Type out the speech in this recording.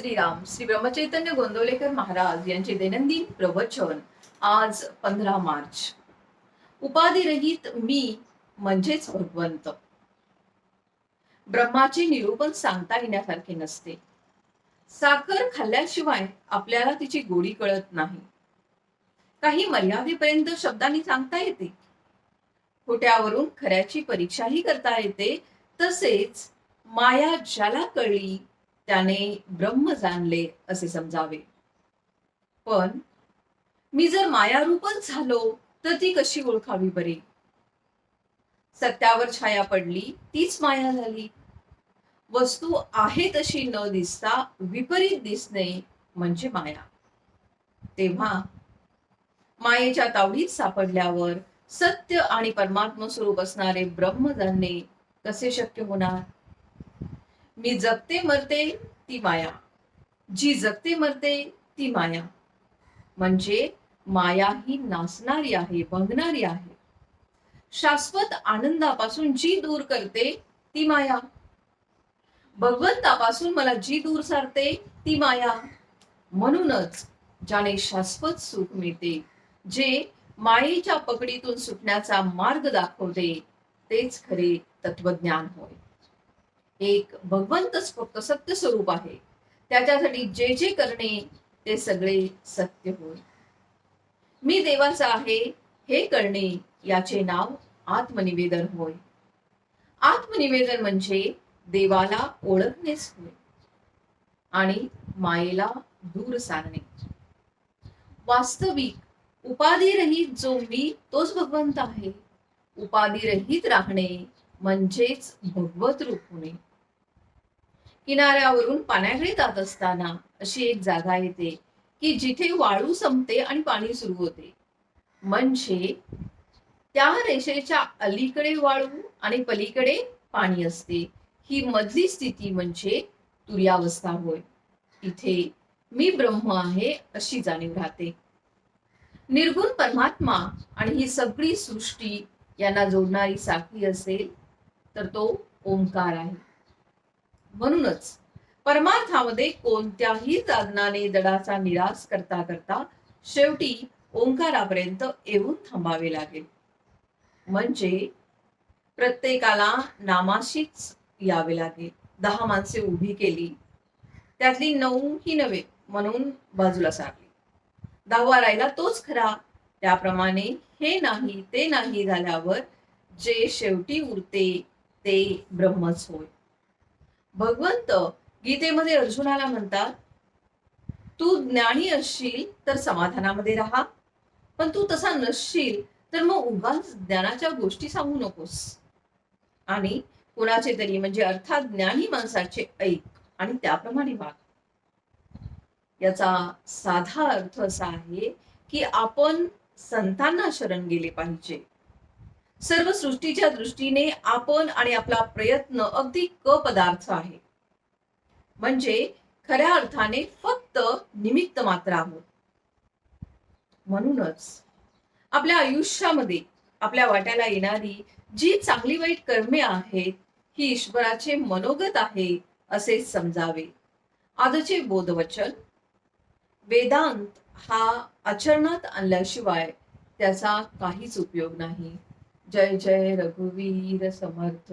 श्रीराम श्री ब्रह्मचैतन्य गोंदवलेकर महाराज यांचे दैनंदिन प्रवचन आज पंधरा मार्च. उपाधिरहित मी म्हणजेच भगवंत. ब्रह्माचे निरूपण सांगता येण्यासारखे नसते. साखर खाल्ल्याशिवाय आपल्याला तिची गोडी कळत नाही. काही मर्यादेपर्यंत शब्दांनी सांगता येते. खोट्यावरून खऱ्याची परीक्षाही करता येते. तसेच माया ज्याला कळली त्याने ब्रह्म जाणले असे समजावे. पण मी जर मायारूपच झालो तर ती कशी ओळखावी बरे? सत्यावर छाया पडली तीच माया झाली. वस्तू आहे तशी न दिसता विपरीत दिसणे म्हणजे माया. तेव्हा मायेच्या तावडीत सापडल्यावर सत्य आणि परमात्म स्वरूप असणारे ब्रह्म जाणणे कसे शक्य होणार? मी जगते मरते ती माया. जी जगते मरते ती माया. म्हणजे माया ही नाचणारी आहे बंगणारी आहे. शाश्वत आनंदापासून जी दूर करते ती माया. भगवंतापासून मला जी दूर सारते ती माया. म्हणूनच ज्याने शाश्वत सुख मिळते जे मायेच्या पकडीतून सुटण्याचा मार्ग दाखवते तेच खरे तत्वज्ञान होय. एक भगवंतच फक्त सत्य स्वरूप आहे. त्याच्यासाठी जे जे करणे ते सगळे सत्य होय. मी देवाचा आहे हे करणे याचे नाव आत्मनिवेदन होय. आत्मनिवेदन म्हणजे देवाला ओळखणेच होय. आणि मायेला दूर सारणे वास्तविक उपाधिरहित जो मी तोच भगवंत आहे. उपाधिरहित राहणे म्हणजेच भगवत रूप होणे. किनाऱ्यावरून पाण्याकडे जात असताना अशी एक जागा येते की जिथे वाळू संपते आणि पाणी सुरू होते. म्हणजे त्या रेषेच्या अलीकडे वाळू आणि पलीकडे पाणी असते. ही मधली स्थिती म्हणजे तुर्यावस्था होय. इथे मी ब्रह्म आहे अशी जाणीव राहते. निर्गुण परमात्मा आणि ही सगळी सृष्टी यांना जोडणारी साखळी असेल तर तो ओंकार आहे. म्हणूनच परमार्थामध्ये कोणत्याही साधनाने दडाचा निराश करता करता शेवटी ओंकारापर्यंत येऊन थांबावे लागेल. म्हणजे प्रत्येकाला नामाशीच यावे लागेल. दहा माणसे उभी केली त्यातली नऊ ही नव्हे म्हणून बाजूला सारली. दहावा राहिला तोच खरा. त्याप्रमाणे हे नाही ते नाही झाल्यावर जे शेवटी उरते ते ब्रह्मच होय. भगवंत गीतेमध्ये अर्जुनाला म्हणतात तू ज्ञानी असशील तर समाधानामध्ये राहा पण तू तसा नसशील तर मग उगाच ज्ञानाच्या गोष्टी सांगू नकोस. आणि कुणाचे तरी म्हणजे अर्थात ज्ञानी माणसाचे ऐक आणि त्याप्रमाणे वाग. याचा साधा अर्थ असा आहे की आपण संतांना शरण गेले पाहिजे. सर्व सृष्टीच्या दृष्टीने आपण आणि आपला प्रयत्न अगदी क पदार्थ आहे. म्हणजे खऱ्या अर्थाने फक्त निमित्त मात्र आहोत. म्हणूनच आपल्या आयुष्यामध्ये आपल्या वाट्याला येणारी जी चांगली वाईट कर्मे आहेत ही ईश्वराचे मनोगत आहे असे समजावे. आजचे बोधवचन. वेदांत हा आचरणात आणल्याशिवाय त्याचा काहीच उपयोग नाही. जय जय रघुवीर समर्थ।